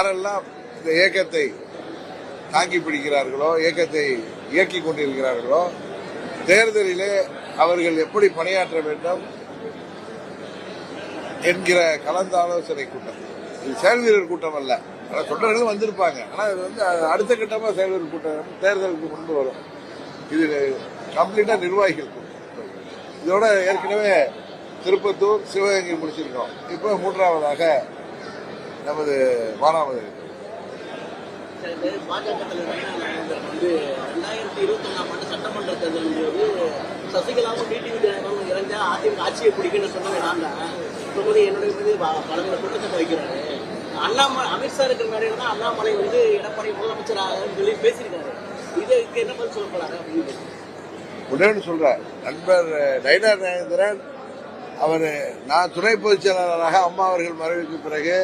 யாரெல்லாம் இந்த இயக்கத்தை தாங்கி பிடிக்கிறார்களோ இயக்கத்தை இயக்கி கொண்டிருக்கிறார்களோ தேர்தலிலே அவர்கள் எப்படி பணியாற்ற வேண்டும் என்கிற கலந்த ஆலோசனை கூட்டம். இது செயல் வீரர் கூட்டம் அல்ல. ஆனால் தொண்டர்கள் வந்திருப்பாங்க. ஆனால் இது வந்து அடுத்த கட்டமாக செயல் வீரர் கூட்டம் தேர்தலுக்கு முன்பு வரும். இது கம்ப்ளீட்டாக நிர்வாகிகள் கூட்டம். இதோட ஏற்கனவே திருப்பத்தூர் சிவகங்கை முடிச்சிருக்கோம். இப்போ மூன்றாவதாக நமது மானாமது பாஜக வந்து ரெண்டாயிரத்தி இருபத்தி ஒண்ணாம் ஆண்டு சட்டமன்ற தேர்தலின் போது சசிகலாவும் டிடிவி தினகரனும் இறந்த அதிமுக ஆட்சியை பிடிக்கணும்னு சொன்னது நான் தான் என்னுடைய மீது ப- பல முறை குற்றச்சாட்டு வைக்கிறாரு அண்ணாமலை அமித்ஷா இருக்கிற மேடையில தான் அண்ணாமலை வந்து எடப்பாடி முதலமைச்சராக சொல்லி பேசியிருக்காரு. இதுக்கு என்ன பதில் சொல்ல போறாரு அப்படின்னு? உடனே சொல்றார் நண்பர் நயினார் நாகேந்திரன் அவர் நான் துணை பொதுச் செயலாளராக அம்மா அவர்கள் மறைவுக்கு பிறகு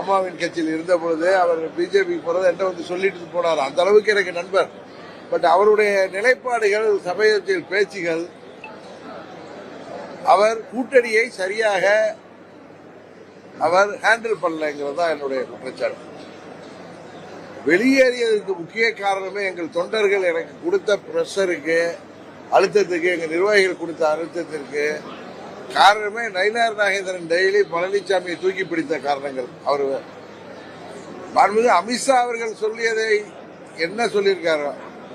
அம்மாவின் கட்சியில் இருந்த பொழுது அவர் பிஜேபி போறது என்கிட்ட வந்து சொல்லிட்டு போனார். அந்த அளவுக்கு எனக்கு நண்பர். பட் அவருடைய நிலைப்பாடுகள் சமயத்தில் பேச்சுகள் அவர் கூட்டணியை சரியாக அவர் ஹேண்டில் பண்ணலைங்கிறது தான் என்னுடைய குற்றச்சாட்டு. வெளியேறியதற்கு முக்கிய காரணமே எங்கள் தொண்டர்கள் எனக்கு கொடுத்த ப்ரெஷருக்கு அழுத்தத்துக்கு எங்கள் நிர்வாகிகள் கொடுத்த அழுத்தத்திற்கு காரணமே நயினார் நாகேந்திரன் டெய்லி பழனிசாமியை தூக்கி பிடித்த காரணங்கள். அவர் மாண்புமிகு அமித்ஷா அவர்கள் சொல்லியதை என்ன சொல்லியிருக்காரு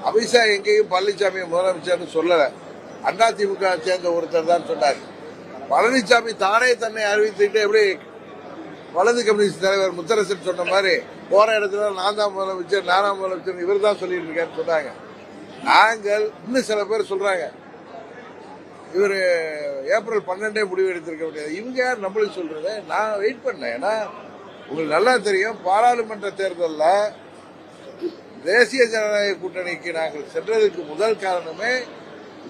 அமித்ஷா எங்கேயும் பழனிசாமியை முதலமைச்சர்னு சொல்லல. அதிமுக சேர்ந்த ஒருத்தர் தான் சொன்னார். பழனிசாமி தானே தன்னை அறிவித்துக்கிட்டு எப்படி வலது கம்யூனிஸ்ட் தலைவர் முத்தரசன் சொன்ன மாதிரி போற இடத்துல நான் தான் முதலமைச்சர் நானா முதலமைச்சர் இவர் தான் சொல்லிட்டு இருக்காருன்னு சொன்னாங்க. நாங்கள் இன்னும் சில பேர் சொல்றாங்க. இவர் ஏப்ரல் பன்னெண்டே முடிவு எடுத்திருக்க முடியாது. இவங்க யார் நம்மளுக்கு சொல்றது நான் வெயிட் பண்ணேன். ஏன்னா உங்களுக்கு நல்லா தெரியும் பாராளுமன்ற தேர்தலில் தேசிய ஜனநாயக கூட்டணிக்கு நாங்கள் சென்றதற்கு முதல் காரணமே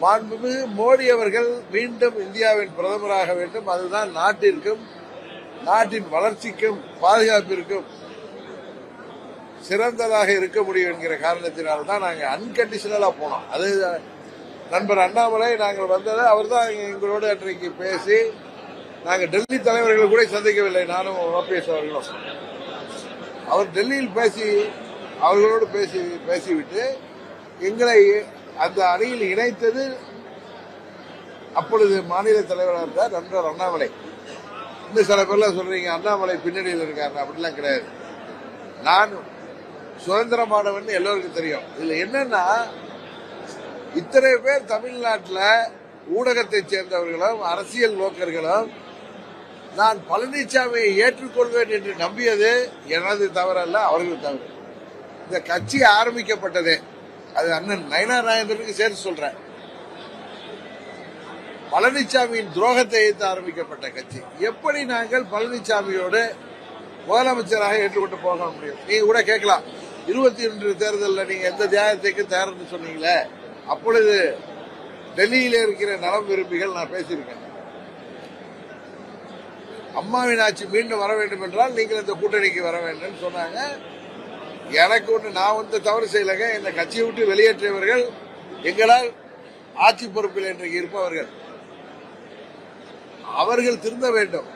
மாண்புமிகு மோடி அவர்கள் மீண்டும் இந்தியாவின் பிரதமராக வேண்டும். அதுதான் நாட்டிற்கும் நாட்டின் வளர்ச்சிக்கும் பாதுகாப்பிற்கும் சிறந்ததாக இருக்க முடியும் என்கிற காரணத்தினால் தான் நாங்கள் அன்கண்டிஷனலாக போனோம். அது நண்பர் அண்ணாமலை நாங்கள் வந்தது அவர் தான் எங்களோடு அன்றைக்கு பேசி நாங்கள் டெல்லி தலைவர்களை கூட சந்திக்கவில்லை நானும் ஓபிஎஸ் அவர்களும். அவர் டெல்லியில் பேசி அவர்களோடு பேசி பேசிவிட்டு எங்களை அந்த அணியில் இணைத்தது அப்பொழுது மாநில தலைவராக இருந்தார் நண்பர் அண்ணாமலை. இன்னும் சில பேர்லாம் சொல்றீங்க அண்ணாமலை பின்னணியில் இருக்காரு அப்படிலாம் கிடையாது. நான் சுதந்திரமானவன் எல்லோருக்கும் தெரியும். இதுல என்னன்னா இத்தனை பேர் தமிழ்நாட்டில் ஊடகத்தை சேர்ந்தவர்களும் அரசியல் நோக்கர்களும் நான் பழனிசாமியை ஏற்றுக்கொள்வேன் என்று நம்பியது எனது தவறல்ல அவர்கள் தவறு. இந்த கட்சி ஆரம்பிக்கப்பட்டதே. அது அண்ணன் நயனா நாயந்தருக்கு சேர்த்து சொல்றேன். பழனிசாமியின் துரோகத்தை எதிர்த்து ஆரம்பிக்கப்பட்ட கட்சி. எப்படி நாங்கள் பழனிசாமியோடு முதலமைச்சராக ஏற்றுக்கொண்டு போக முடியும்? நீங்க கூட கேட்கலாம். இருபத்தி ஒன்று தேர்தலில் நீங்க எந்த தியாகத்துக்கு தயார்னு சொன்னீங்களே. அப்பொழுது டெல்லியில் இருக்கிற நலம் விரும்பிகள் நான் பேசியிருக்கேன். அம்மாவின் ஆட்சி மீண்டும் வர வேண்டும் என்றால் நீங்கள் இந்த கூட்டணிக்கு வர வேண்டும் சொன்னாங்க. எனக்கு ஒன்று நான் வந்து தவறு செய்யலைங்க. இந்த கட்சியை விட்டு வெளியேற்றியவர்கள் எங்களால் ஆட்சி பொறுப்பில் இன்றைக்கு இருப்பவர்கள். அவர்கள் திருந்த வேண்டும்.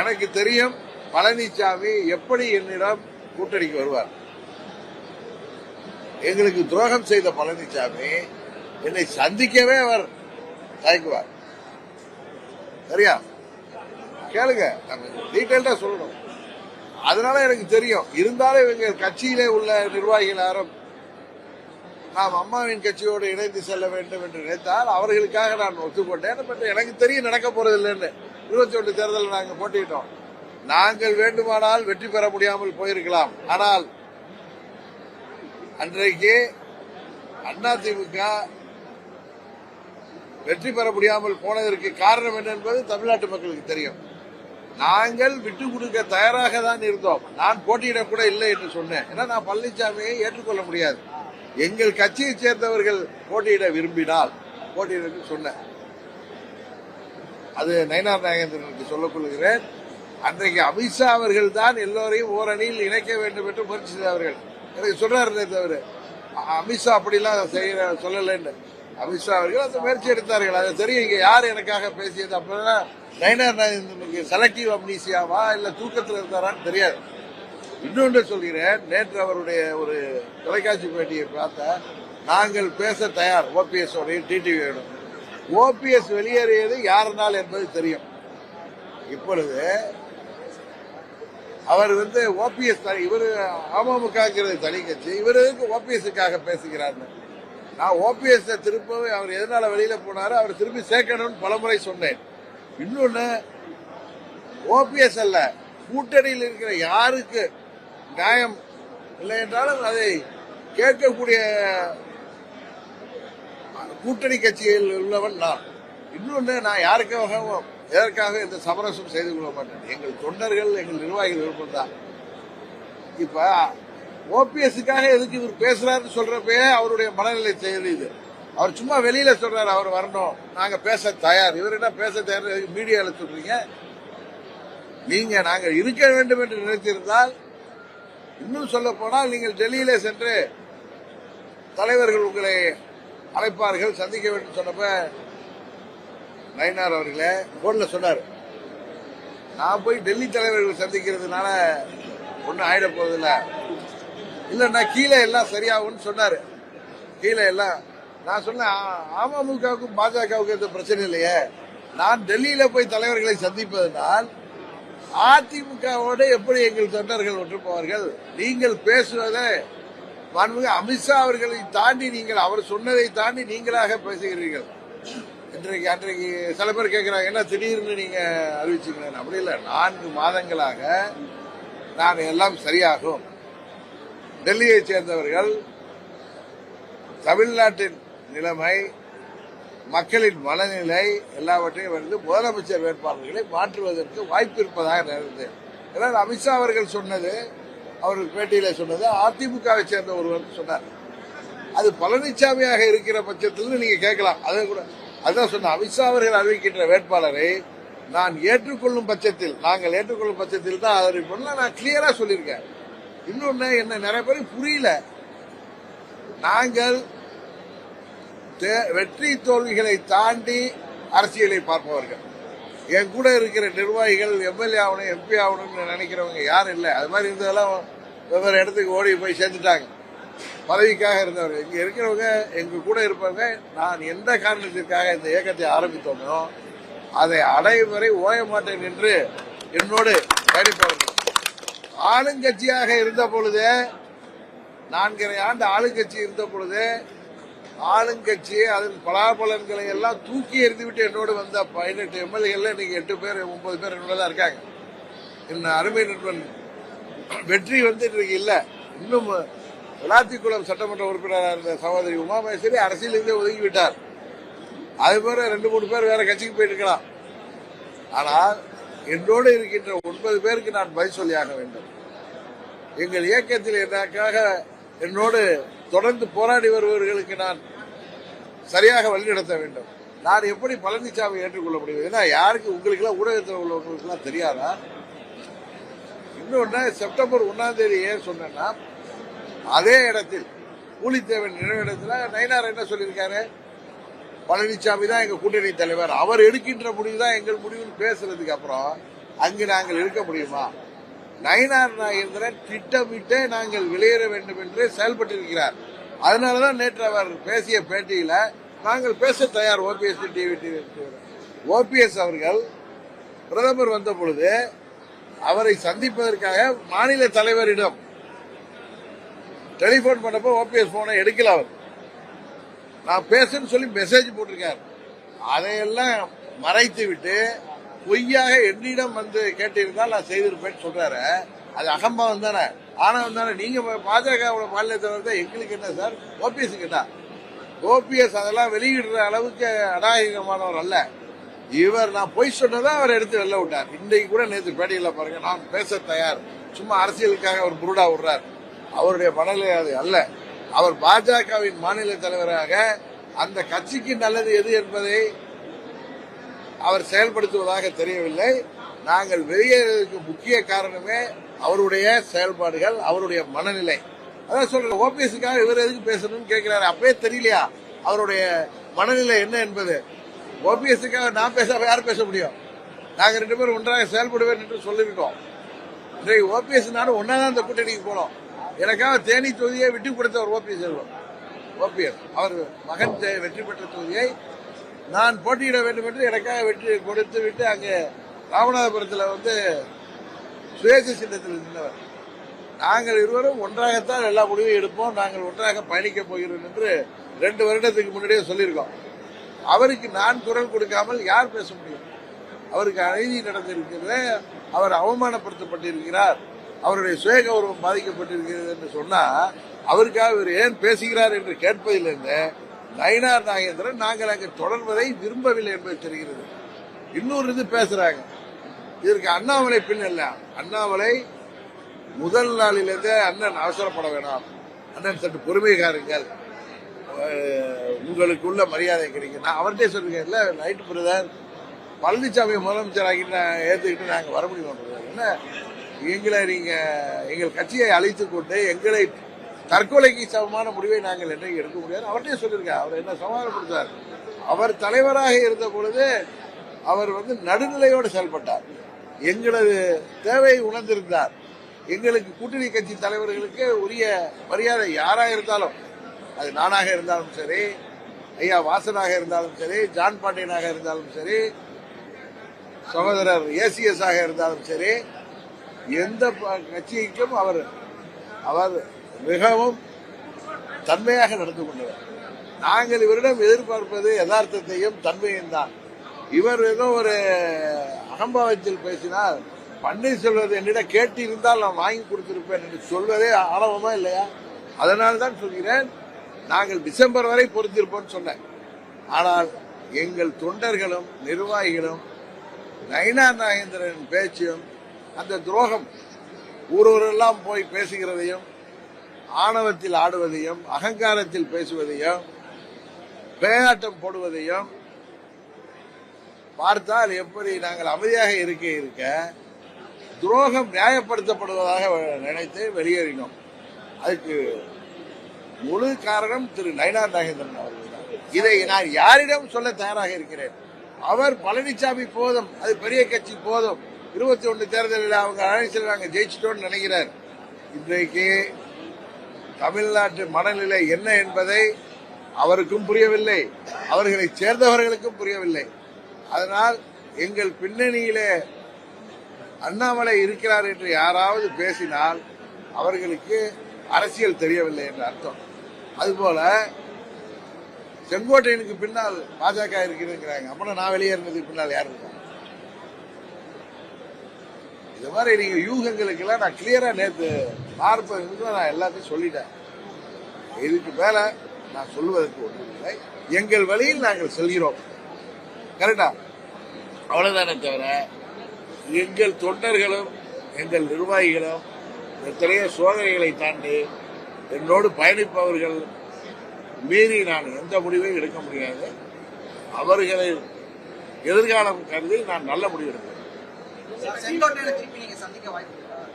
எனக்கு தெரியும் பழனிசாமி எப்படி என்னிடம் கூட்டணிக்கு வருவார். எங்களுக்கு துரோகம் செய்த பழனிசாமி என்னை சந்திக்கவே அவர் தயங்குவார். சரியா? கேளுங்க டீட்டெயில்டா சொல்லணும். அதனால எனக்கு தெரியும் இருந்தாலும் இவங்க கட்சியிலே உள்ள நிர்வாகிகள் யாரும் நாம் அம்மாவின் கட்சியோடு இணைந்து செல்ல வேண்டும் என்று நினைத்தால் அவர்களுக்காக நான் ஒத்துக்கொண்டேன். பட் எனக்கு தெரியும் நடக்க போறது இல்லைன்னு இருபத்தி ஒன்று தேர்தலில் நாங்கள் போட்டியிட்டோம். நாங்கள் வேண்டுமானால் வெற்றி பெற முடியாமல் போயிருக்கலாம். ஆனால் அன்றைக்கு அதிமுக வெற்றி பெற முடியாமல் போனதற்கு காரணம் என்ன என்பது தமிழ்நாட்டு மக்களுக்கு தெரியும். நாங்கள் விட்டு கொடுக்க தயாராக தான் இருந்தோம். நான் போட்டியிட கூட இல்லை என்று சொன்னேன். ஏன்னா நான் பழனிசாமியை ஏற்றுக்கொள்ள முடியாது. எங்கள் கட்சியை சேர்ந்தவர்கள் போட்டியிட விரும்பினால் போட்டியிட சொன்னேன். அது நயனார் நாகேந்திரனுக்கு சொல்லிக் கொள்கிறேன். அன்றைக்கு அமித்ஷா அவர்கள் தான் எல்லோரையும் ஓரணியில் இணைக்க வேண்டும் என்று முயற்சி செய்தவர்கள். எனக்கு சொல்றாரு தவிர அமித்ஷா அப்படிலாம் செய்ய சொல்லலைன்னு. அமித்ஷா அவர்கள் அந்த முயற்சி எடுத்தார்கள். அது தெரியும் இங்கே யார் எனக்காக பேசியது? அப்படின்னா நயனார் நாகேந்திரனுக்கு செலக்டிவ் அம்னீசியாவா இல்லை தூக்கத்தில் இருந்தாரான்னு தெரியாது. இன்னொன்று சொல்கிறேன் நேற்று அவருடைய ஒரு தொலைக்காட்சி பேட்டியை பார்த்தா நாங்கள் பேச தயார் ஓபிஎஸ் உடைய வேணும். ஓபிஎஸ் வெளியேறியது யாருனால் என்பது தெரியும். இப்பொழுது அவர் வந்து ஓபிஎஸ் இவர் அமமுகங்கிறது தனி கட்சி இவர் ஓபிஎஸ்க்காக பேசுகிறார் நான் ஓபிஎஸ் திருப்பவே அவர் எதனால வெளியில போனாரோ அவர் திரும்பி சேர்க்கணும்னு பலமுறை சொன்னேன். இன்னொன்னு ஓபிஎஸ் அல்ல கூட்டணியில் இருக்கிற யாருக்கு நியாயம் இல்லை என்றாலும் அதை கேட்கக்கூடிய கூட்டணி கட்சியில் உள்ளவன் நான். இன்னொன்று நான் யாருக்காகவும் எதற்காக இந்த சமரசம் செய்து கொள்ள மாட்டேன்? எங்கள் தொண்டர்கள் எங்கள் நிர்வாகிகள் விருப்பம் தான் இப்ப ஓபிஎஸ்க்காக எதுக்கு இவர் பேசுறாருன்னு சொல்றப்பே அவருடைய மனநிலை தெரியுது. அவர் சும்மா வெளியில சொல்றாரு அவர் வரணும். நாங்க பேச தயார். இவர் என்ன பேச தயார் மீடியால சொல்றீங்க? நீங்க நாங்கள் இருக்க வேண்டும் என்று நினைத்திருந்தால் இன்னும் சொல்ல போனால் நீங்கள் டெல்லியிலே சென்று தலைவர்கள் உங்களை அழைப்பார்கள் சந்திக்க வேண்டும் சொன்னப்ப நயனார் அவர்களே போர்டில் சொன்னார். நான் போய் டெல்லி தலைவர்கள் சந்திக்கிறதுனால ஒன்றும் ஆயிட போறதில்ல. இல்லைன்னா கீழே எல்லாம் சரியாகும்னு சொன்னார். கீழே எல்லாம் நான் சொன்னேன் "ஆ- அமமுகவுக்கும் பாஜகவுக்கும் எந்த பிரச்சனை இல்லையே. நான் டெல்லியில போய் தலைவர்களை சந்திப்பதனால் அதிமுகவோடு எப்படி எங்கள் தொண்டர்கள் ஒன்று போவார்கள் நீங்கள் பேசுவதை மாண்புமிகு அமித்ஷா அவர்களை தாண்டி நீங்கள் அவர் சொன்னதை தாண்டி நீங்களாக பேசுகிறீர்கள். இன்றைக்கு அன்றைக்கு சில பேர் கேட்குறாங்க என்ன திடீர்னு நீங்கள் அறிவிச்சிங்களேன் அப்படி இல்லை. நான்கு மாதங்களாக நான் எல்லாம் சரியாகும். டெல்லியைச் சேர்ந்தவர்கள் தமிழ்நாட்டின் நிலைமை மக்களின் மனநிலை எல்லாவற்றையும் வந்து முதலமைச்சர் வேட்பாளர்களை மாற்றுவதற்கு வாய்ப்பு இருப்பதாக நினைத்தேன் ஏன்னா அமித்ஷா அவர்கள் சொன்னது அவர் பேட்டியில் சொன்னது அதிமுகவை சேர்ந்த ஒருவர் சொன்னார். அது பழனிசாமியாக இருக்கிற பட்சத்தில் நீங்கள் கேட்கலாம். அதை கூட அதுதான் சொன்ன அமித்ஷா அவர்கள் அறிவிக்கின்ற வேட்பாளரை நான் ஏற்றுக்கொள்ளும் பட்சத்தில் நாங்கள் ஏற்றுக்கொள்ளும் பட்சத்தில் தான் அறிவிப்போம் நான் கிளியரா சொல்லியிருக்கேன். இன்னொன்னு என்ன நிறைய பேர் புரியல. நாங்கள் வெற்றி தோல்விகளை தாண்டி அரசியலை பார்ப்பவர்கள். என் கூட இருக்கிற நிர்வாகிகள் எம்எல்ஏ ஆகணும் எம்பி ஆகணும்னு நினைக்கிறவங்க யாரும் இல்லை. அது மாதிரி இருந்ததெல்லாம் வெவ்வேறு இடத்துக்கு ஓடி போய் சேர்ந்துட்டாங்க. பதவிக்காக இருந்தவர் இங்கே இருக்கிறவங்க எங்கள் கூட இருப்பவங்க நான் எந்த காரணத்திற்காக இந்த இயக்கத்தை ஆரம்பித்தோமோ அதை அடையும் வரை ஓய மாட்டேன் என்று என்னோடு பயணிப்பவர்கள். ஆளுங்கட்சியாக இருந்த பொழுதே நான்கரை ஆண்டு ஆளுங்கட்சி இருந்த பொழுது ஆளுங்கட்சி அதன் பலாபலன்களை எல்லாம் தூக்கி எறிந்துவிட்டு என்னோடு வந்த பதினெட்டு எம்எல்ஏல இன்னைக்கு எட்டு பேர் ஒன்பது பேர் என்னோட தான் இருக்காங்க. என் அருமை நண்பன் வெற்றி வந்து இன்றைக்கு இல்லை. இன்னும் விளாத்திக்குளம் சட்டமன்ற உறுப்பினராக இருந்த சகோதரி உமாமேஸ்வரி அரசியலிருந்தே ஒதுங்கி விட்டார் அது போல ரெண்டு மூணு பேர் வேற கட்சிக்கு போயிட்டு இருக்கலாம் ஆனால் என்னோடு இருக்கின்ற ஒன்பது பேருக்கு நான் பதில் சொல்லியாக வேண்டும். எங்கள் இயக்கத்தில் எனக்காக என்னோடு தொடர்ந்து போராடி வருபவர்களுக்கு நான் சரியாக வழிநடத்த வேண்டும். நான் எப்படி பழனிசாமி ஏற்றுக்கொள்ள முடியும்? ஏன்னா யாருக்கு உங்களுக்கெல்லாம் ஊடகத்தில் உள்ளவங்களுக்கெல்லாம் தெரியாதா? இன்னொன்று செப்டம்பர் ஒன்றாம் தேதி ஏன் சொன்னேன்னா அதே இடத்தில் பூலித்தேவன் நினைவிடத்தில் நயினார் என்ன சொல்லியிருக்காரு? பழனிசாமி தான் எங்க கூட்டணி தலைவர். அவர் எடுக்கின்ற முடிவு தான் எங்கள் முடிவுன்னு பேசுறதுக்கு அப்புறம் அங்கு நாங்கள் இருக்க முடியுமா? நயினார் நாகேந்திரன் திட்டமிட்டே நாங்கள் வெளியேற வேண்டும் என்று செயல்பட்டிருக்கிறார். அதனாலதான் நேற்று அவர் பேசிய பேட்டியில நாங்கள் பேச தயார் ஓபிஎஸ் டிவி ஓபிஎஸ் அவர்கள் பிரதமர் வந்த பொழுது அவரை சந்திப்பதற்காக மாநில தலைவரிடம் டெலிபோன் பண்ணப்போ ஓபிஎஸ் போனை எடுக்கல அவர். நான் பேசுன்னு சொல்லி மெசேஜ் போட்டிருக்காரு. அதையெல்லாம் மறைத்து விட்டு பொய்யாக என்னிடம் வந்து கேட்டிருந்தால் நான் செய்திருப்பேன்னு சொல்றாரு. அது அகம்பாவம் தானே. ஆனவம் தானே. நீங்க பாஜகவோட மாநில தலைவர் தான் எங்களுக்கு என்ன சார்? ஓபிஎஸ் கிட்ட ஓபிஎஸ் அதெல்லாம் வெளியிடுற அளவுக்கு அநாயகமானவர் அல்ல. இவர் நான் பொய் சொன்னதை அவர் எடுத்து வெளில விட்டார். இன்றைக்கு கூட நேற்று பேட்டியில் பாருங்க நான் பேச தயார். சும்மா அரசியலுக்காக அவர் புருடா விடுறார். அவருடைய மனநிலை அது அல்ல. அவர் பாஜகவின் மாநில தலைவராக அந்த கட்சிக்கு நல்லது எது என்பதை அவர் செயல்படுத்துவதாக தெரியவில்லை. நாங்கள் வெளியேறதுக்கு முக்கிய காரணமே அவருடைய செயல்பாடுகள் அவருடைய மனநிலை. அதான் சொல்றேன் ஓபிஎஸ்க்காக இவர் எதுக்கு பேசணும்னு கேட்கிறாரு அப்பவே தெரியலையா? அவருடைய மனநிலை என்ன என்பது? ஓபிஎஸ்க்காக நான் பேச யார் பேச முடியும்? நாங்கள் ரெண்டு பேரும் ஒன்றாக செயல்படுவேன் என்று சொல்லியிருக்கோம். இன்றைக்கு ஓபிஎஸ் நானும் ஒன்னா தான் இந்த கூட்டணிக்கு போனோம். எனக்காக தேனி தொகுதியை விட்டு கொடுத்த ஒரு ஓபிஎஸ் செல்வம். ஓபிஎஸ் அவர் மகன் வெற்றி பெற்ற தொகுதியை நான் போட்டியிட வேண்டும் என்று எனக்காக வெற்றி கொடுத்து விட்டு அங்கே ராமநாதபுரத்தில் வந்து சுயேட்சை சின்னத்தில் நின்றவர். நாங்கள் இருவரும் ஒன்றாகத்தான் எல்லா முடிவையும் எடுப்போம். நாங்கள் ஒன்றாக பயணிக்க போகிறோம் என்று ரெண்டு வருடத்துக்கு முன்னாடியே சொல்லியிருக்கோம். அவருக்கு நான் குரல் கொடுக்காமல் யார் பேச முடியும்? அவருக்கு அநீதி நடந்திருக்கிறது. அவர் அவமானப்படுத்தப்பட்டிருக்கிறார். அவருடைய சுய கௌரவம் பாதிக்கப்பட்டிருக்கிறது என்று சொன்னால் அவருக்காக இவர் ஏன் பேசுகிறார் என்று கேட்பதிலிருந்து நயினார் நாகேந்திரன் நாங்கள் அங்கே தொடர்வதை விரும்பவில்லை என்பது தெரிகிறது. இன்னொரு இது பேசுறாங்க. இதற்கு அண்ணாமலை பின் அல்ல. அண்ணாமலை முதல் நாளிலிருந்தே அண்ணன் அவசரப்பட வேணாம். அண்ணன் சற்று பொறுமை காருங்கள் உங்களுக்கு உள்ள மரியாதை கிடைக்கும். நான் அவர்கிட்டே சொல்லிருக்கேன் இல்லை நைட்டு பிரதர் பழனிசாமி முதலமைச்சர் ஆகி நான் ஏற்றுக்கிட்டு நாங்கள் வர முடியும் என்ன? எங்களை நீங்க எங்கள் கட்சியை அழைத்து கொண்டு எங்களை தற்கொலைக்கு சமமான முடிவை நாங்கள் என்றைக்கு எடுக்க முடியாது? அவர்கிட்டயே சொல்லியிருக்கேன் அவர் என்ன சமாதானப்படுத்தார் அவர் தலைவராக இருந்த பொழுது அவர் வந்து நடுநிலையோடு செயல்பட்டார். எங்களது தேவையை உணர்ந்திருந்தார். எங்களுக்கு கூட்டணி கட்சி தலைவர்களுக்கு உரிய மரியாதை யாராக இருந்தாலும் அது நானாக இருந்தாலும் சரி ஐயா வாசனாக இருந்தாலும் சரி ஜான் பாண்டியனாக இருந்தாலும் சரி சகோதரர் ஏசிஎஸ் ஆக இருந்தாலும் சரி எந்த ப- கட்சிக்கும் அவர் அவர் மிகவும் தன்மையாக நடந்து கொண்டவர். நாங்கள் இவரிடம் எதிர்பார்ப்பது யதார்த்தத்தையும் தன்மையும் தான். இவர் ஏதோ ஒரு அகம்பாவத்தில் பேசினால் பன்னீர்செல்வத்தை என்னிடம் கேட்டு இருந்தால் நான் வாங்கி கொடுத்திருப்பேன் என்று சொல்வதே ஆணவமா இல்லையா? அதனால தான் சொல்கிறேன் நாங்கள் டிசம்பர் வரை பொறுத்திருப்போம் சொன்னேன். ஆனால் எங்கள் தொண்டர்களும் நிர்வாகிகளும் நயினா நாகேந்திரன் பேச்சும் அந்த துரோகம் ஒருவரெல்லாம் போய் பேசுகிறதையும் ஆணவத்தில் ஆடுவதையும் அகங்காரத்தில் பேசுவதையும் பேயாட்டம் போடுவதையும் பார்த்தால் எப்படி நாங்கள் அமைதியாக இருக்க இருக்க துரோகம் நியாயப்படுத்தப்படுவதாக நினைத்து வெளியேறினோம். அதுக்கு முழு காரணம் திரு நயனார் நாகேந்திரன் அவர்கள் இதை நான் யாரிடம் சொல்ல தயாராக இருக்கிறேன்? அவர் பழனிசாமி போதும் அது பெரிய கட்சி போதும். இருபத்தி ஒன்று தேர்தலில் அவங்க அழைச்சில் நாங்கள் ஜெயிச்சிட்டோம்னு நினைக்கிறார். இன்றைக்கு தமிழ்நாட்டு மனநிலை என்ன என்பதை அவருக்கும் புரியவில்லை அவர்களை சேர்ந்தவர்களுக்கும் புரியவில்லை. அதனால் எங்கள் பின்னணியிலே அண்ணாமலை இருக்கிறார் என்று யாராவது பேசினால் அவர்களுக்கு அரசியல் தெரியவில்லை என்ற அர்த்தம். அதுபோல செங்கோட்டையனுக்கு பின்னால் பாஜக இருக்குதுங்கிறாங்க அப்புறம் நான் வெளியேறினதுக்கு பின்னால் யார் இருக்கா இது மாதிரி நீங்கள் யூகங்களுக்கெல்லாம் நான் கிளியராக நேற்று பார்ப்பதுக்கு நான் எல்லாத்தையும் சொல்லிட்டேன். இதுக்கு மேலே நான் சொல்லுவதற்கு ஒன்றும் இல்லை. எங்கள் வழியில் நாங்கள் செல்கிறோம். கரெக்டா அவ்வளோதானே தவிர எங்கள் தொண்டர்களும் எங்கள் நிர்வாகிகளும் எத்தனையோ சோதனைகளை தாண்டி என்னோடு பயணிப்பவர்கள் மீறி நான் எந்த முடிவையும் எடுக்க முடியாது. அவர்களை எதிர்காலம் கருதி நான் நல்ல முடிவு எடுப்பேன்.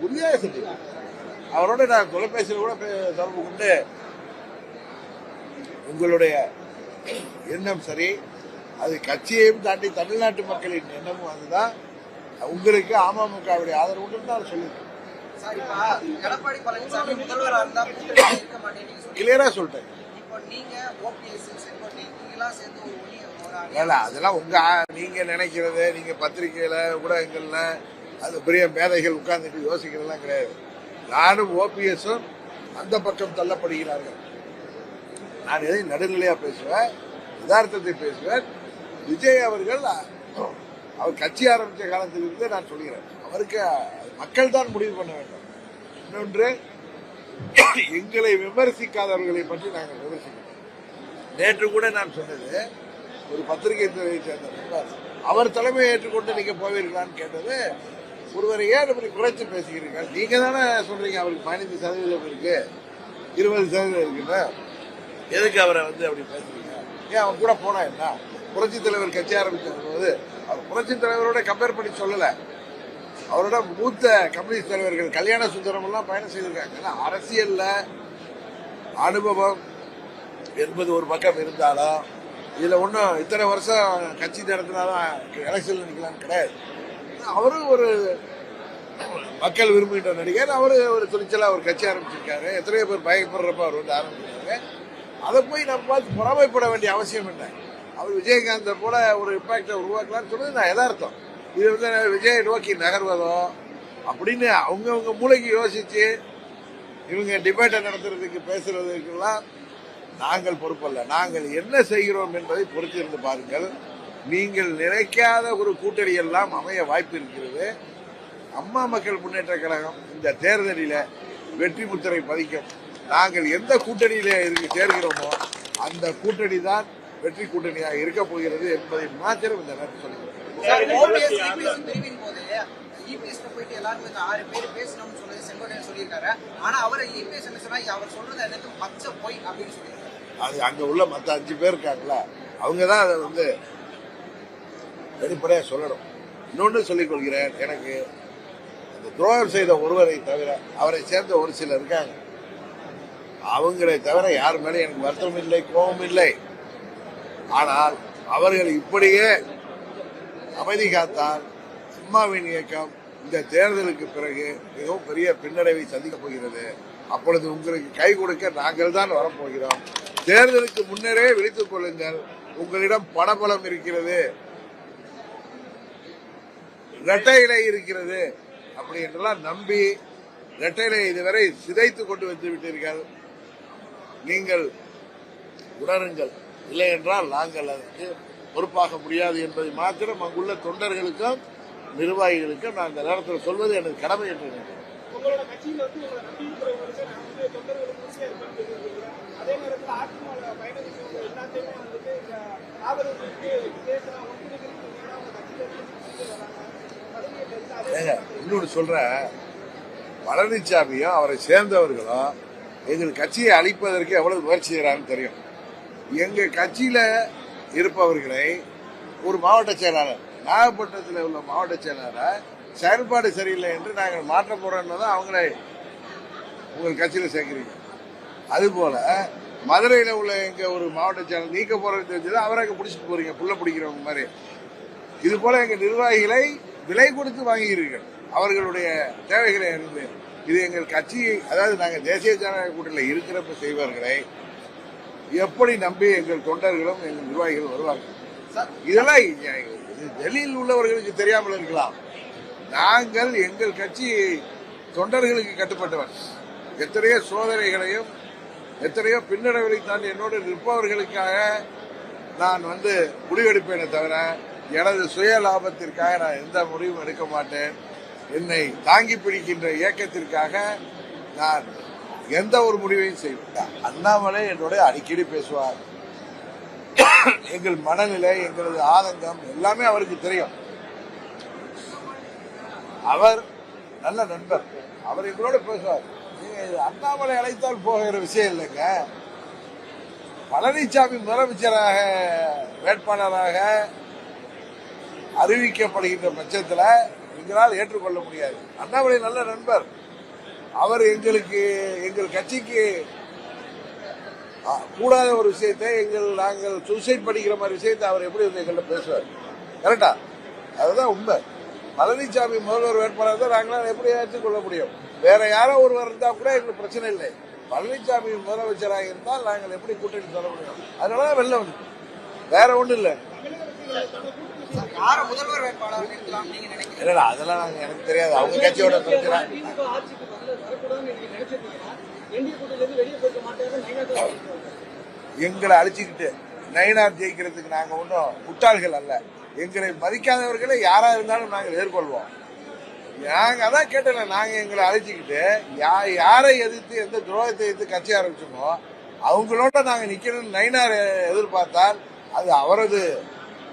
உறுதியாக செஞ்சேன் அவரோட நான் தொலைபேசியில் கூட தொடர்பு கொண்டு உங்களுடைய எண்ணம் சரி அது கட்சியையும் தாண்டி தமிழ்நாட்டு மக்களின் எண்ணமும் அதுதான். உங்களுக்கு அமமுகவுடைய ஆதரவு உண்டு தான் சொல்லியிருக்கேன். கிளியரா சொல்லிட்டேன் இப்போ இல்ல அதெல்லாம் உங்க நீங்கள் நீங்க நினைக்கிறது நீங்க பத்திரிகையில ஊடகங்கள்ல அது பெரிய மேதைகள் உட்கார்ந்துட்டு யோசிக்கிறதெல்லாம் கிடையாது. நானும் ஓபிஎஸும் அந்த பக்கம் தள்ளப்படுகிறார்கள். நான் எதையும் நடுநிலையா பேசுவேன் யதார்த்தத்தை பேசுவேன் விஜய் அவர்கள் அவர் கட்சி ஆரம்பித்த காலத்திலிருந்து நான் சொல்கிறேன். அவருக்கு மக்கள் தான் முடிவு பண்ண வேண்டும். இன்னொன்று எங்களை விமர்சிக்காதவர்களை பற்றி நாங்கள் விமர்சிக்கிறோம் நேற்று கூட நான் சொன்னது ஒரு பத்திரிகை துறையை சேர்ந்த அவர் தலைமையை ஏற்றுக்கொண்டு நீங்க போவீர்களான்னு கேட்டது ஒருவரை ஏன் இப்படி குறைச்சு பேசுகிறீர்கள்? நீங்க தானே சொல்றீங்க அவருக்கு பதினைந்து சதவீதம் இருக்கு இருபது சதவீதம் இருக்குன்னா. எதுக்கு அவரை வந்து அப்படி பேசுறீங்க? ஏன் அவன் கூட போனா என்ன? புரட்சி தலைவர் கட்சி ஆரம்பித்த போது அவர் புரட்சி தலைவரோட கம்பேர் பண்ணி சொல்லல. அவரோட மூத்த கம்யூனிஸ்ட் தலைவர்கள் கல்யாண சுந்தரம் எல்லாம் பயணம் செய்திருக்காங்க. அரசியல்ல அனுபவம் என்பது ஒரு பக்கம் இருந்தாலும் இதில் ஒன்றும் இத்தனை வருஷம் கட்சி நடத்தினாதான் எலெக்ஷன்ல நிற்கலான்னு கிடையாது. அவரும் ஒரு மக்கள் விரும்புகின்ற நடிகர். அவர் ஒரு துணிச்சலாக ஒரு கட்சி ஆரம்பிச்சிருக்காரு. எத்தனையோ பேர் பயப்படுறப்ப அவர் வந்து ஆரம்பிச்சிருக்காரு. அதை போய் நம்ம பார்த்து பொறாமைப்பட வேண்டிய அவசியம் என்ன அவர் விஜயகாந்தை போல ஒரு இம்பாக்டை உருவாக்கலாம்னு சொன்னது நான் எதார்த்தம் இது வந்து விஜய் நோக்கி நகர்வதோ அப்படின்னு அவங்கவுங்க மூளைக்கு யோசிச்சு இவங்க டிபேட்டை நடத்துறதுக்கு பேசுறதுக்கெல்லாம் நாங்கள் பொறுப்பல்ல. நாங்கள் என்ன செய்கிறோம் என்பதை பொறுத்திருந்து பாருங்கள். நீங்கள் நினைக்காத ஒரு கூட்டணி எல்லாம் அமைய வாய்ப்பு இருக்கிறது. அம்மா மக்கள் முன்னேற்ற கழகம் இந்த தேர்தலில் வெற்றி முத்திரை பதிக்கும். நாங்கள் எந்த கூட்டணியில இருக்கு சேர்கிறோமோ அந்த கூட்டணி தான் வெற்றி கூட்டணியாக இருக்க போகிறது என்பதை மாத்திரம் இந்த நேரத்தில் சொல்லுகிறேன் இபிஎஸ்ல போயிட்டு எல்லாருமே இந்த ஆறு பேர் பேசணும்னு சொல்லி செங்கோட்டையன் சொல்லியிருக்காரு. ஆனா அவர் இபிஎஸ் என்ன சொன்னா அவர் சொல்றது எனக்கு பச்சை பொய் அப்படின்னு சொல்லியிருக்காரு. அது அங்க உள்ள மற்ற அஞ்சு பேர் இருக்காங்களா அவங்க தான் அதை வந்து வெளிப்படையா சொல்லணும். இன்னொன்று சொல்லிக் கொள்கிறேன் எனக்கு அந்த துரோகம் செய்த ஒருவரை தவிர அவரை சேர்ந்த ஒரு சிலர் இருக்காங்க. அவங்களை தவிர யார் மேலே எனக்கு வருத்தம் இல்லை கோபம் இல்லை. ஆனால் அவர்கள் இப்படியே அமைதி காத்தால் அம்மாவின் இயக்கம் இந்த தேர்தலுக்கு பிறகு மிகவும் பெரிய பின்னடைவை சந்திக்கப் போகிறது. அப்பொழுது உங்களுக்கு கை கொடுக்க நாங்கள் தான் வரப்போகிறோம். தேர்தலுக்கு முன்னரே விழித்துக் கொள்ளுங்கள். உங்களிடம் பணபலம் இருக்கிறது. இரட்டை இலை இருக்கிறது அப்படி என்றெல்லாம் நம்பி இரட்டை இலை இதுவரை சிதைத்து கொண்டு வந்து விட்டீர்கள். நீங்கள் உணருங்கள். இல்லை என்றால் நாங்கள் அதற்கு பொறுப்பாக முடியாது என்பதை மாத்திரம் அங்குள்ள தொண்டர்களுக்கும் நிர்வாகிகளுக்கும் நான் இந்த நேரத்தில் சொல்வது எனது கடமை என்று நினைக்கிறேன். இன்னொன்று சொல்றேன். பழனிசாமியும் அவரை சேர்ந்தவர்களும் எங்கள் கட்சியை அழிப்பதற்கு எவ்வளவு முயற்சி செய்யறான்னு தெரியும். எங்க கட்சியில இருப்பவர்களை ஒரு மாவட்ட செயலாளர் நாகப்பட்டினத்தில் உள்ள மாவட்ட செயலாளர் செயல்பாடு சரியில்லை என்று நாங்கள் மாற்ற போறோம்னு தான் அவங்களை உங்கள் கட்சியில சேர்க்கிறீங்க. அதுபோல மதுரையில் உள்ள எங்க ஒரு மாவட்ட செயலாளர் நீக்க போறது தெரிஞ்சது அவரை அங்க பிடிச்சிட்டு போறீங்க புள்ள பிடிக்கிறவங்க மாதிரி. இது போல எங்க நிர்வாகிகளை விலை கொடுத்து வாங்குகிறீர்கள். அவர்களுடைய தேவைகளை அறிந்து இது எங்கள் கட்சி அதாவது நாங்கள் தேசிய ஜனநாயக கூட்டணியில் இருக்கிறப்ப செய்வார்களை எப்படி நம்பி எங்கள் தொண்டர்களும் எங்கள் நிர்வாகிகள் வருவாங்க இதெல்லாம் வெளியில் டெல்லியில் உள்ளவர்களுக்கு தெரியாமல் இருக்கலாம். நாங்கள் எங்கள் கட்சி தொண்டர்களுக்கு கட்டுப்பட்டவர். எத்தனையோ சோதனைகளையும் எத்தனையோ பின்னடைவுகளை தாண்டி என்னோடு நிற்பவர்களுக்காக நான் வந்து முடிவெடுப்பேனே தவிர எனது சுய லாபத்திற்காக நான் எந்த முடிவும் எடுக்க மாட்டேன். என்னை தாங்கி பிடிக்கின்ற இயக்கத்திற்காக நான் எந்த ஒரு முடிவையும் செய்வேன் அண்ணாமலை என்னோட அடிக்கடி பேசுவார். எங்கள் மனநிலை எங்களது ஆதங்கம் எல்லாமே அவருக்கு தெரியும். அவர் நல்ல நண்பர். அவர் எங்களோட பேசுவார். நீங்க அண்ணாமலை அழைத்தால் போகிற விஷயம் இல்லைங்க. பழனிசாமி முதலமைச்சராக வேட்பாளராக அறிவிக்கப்படுகின்ற பட்சத்தில் எங்களால் ஏற்றுக்கொள்ள முடியாது. அண்ணாமலை நல்ல நண்பர். அவர் எங்களுக்கு எங்கள் கட்சிக்கு கூடாத ஒரு விஷயத்தை எங்கள் நாங்கள் சூசைட் படிக்கிற மாதிரி விஷயத்தை அவர் எப்படி வந்து எங்கள்கிட்ட பேசுவார்? கரெக்டா அதுதான் உண்மை. பழனிசாமி முதல்வர் வேட்பாளர் தான் நாங்களாம் எப்படி ஏற்றுக்கொள்ள முடியும்? வேற யாரோ ஒருவர் இருந்தால் கூட எங்களுக்கு பிரச்சனை இல்லை. பழனிசாமி முதலமைச்சராக இருந்தால் நாங்கள் எப்படி கூட்டணி சொல்ல முடியும்? அதனால தான் வெளில வந்து வேற ஒன்றும் இல்லை. சார், யாரை முதல்வர் வேட்பாளர் நிறுத்தலாம் நீங்க நினைக்கிறீங்க? இல்ல அதெல்லாம் எனக்கு தெரியாது. அவங்க கட்சியோட பிரச்சனை. எங்களை அழிச்சுக்கிட்டு நயினார் ஜெயிக்கிறதுக்கு நாங்க ஒன்றும் முட்டாள்கள் அல்ல. எங்களை மதிக்காதவர்களை யாரா இருந்தாலும் நாங்கள் எதிர்கொள்வோம். நாங்க அதான் கேட்டல நாங்க எங்களை அழைச்சிக்கிட்டு யா யாரை எதிர்த்து எந்த துரோகத்தை எதிர்த்து கட்சி ஆரம்பிச்சோமோ அவங்களோட நாங்க நிக்கணும்னு நயினார் எதிர்பார்த்தால் அது அவரது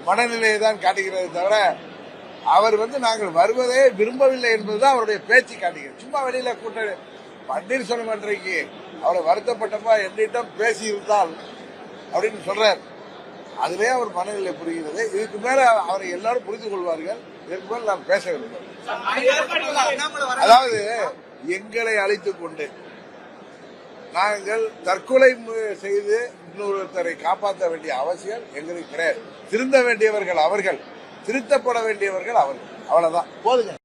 மனநிலையை தான் காட்டுகிறது தவிர அவர் வந்து நாங்கள் வருவதே விரும்பவில்லை என்பதுதான் அவருடைய பேச்சு காட்டுகிறது. சும்மா வெளியில கூட்ட பன்னீர்செல்வம் அன்றைக்கு அவரை வருத்தப்பட்டப்பா என்னிடம் பேசியிருந்தால் அப்படின்னு சொல்றார். அதுலேயே அவர் மனநிலை புரிகிறது. இதுக்கு மேல அவரை எல்லாரும் புரிந்து கொள்வார்கள். இதற்கு மேல நான் பேச விரும்புகிறேன் அதாவது எங்களை அழைத்துக் கொண்டு நாங்கள் தற்கொலை செய்து இன்னொருத்தரை காப்பாற்ற வேண்டிய அவசியம் எங்களுக்கு கிடையாது. திருந்த வேண்டியவர்கள் அவர்கள். திருத்தப்பட வேண்டியவர்கள் அவர்கள். அவ்வளவுதான். போதுங்க.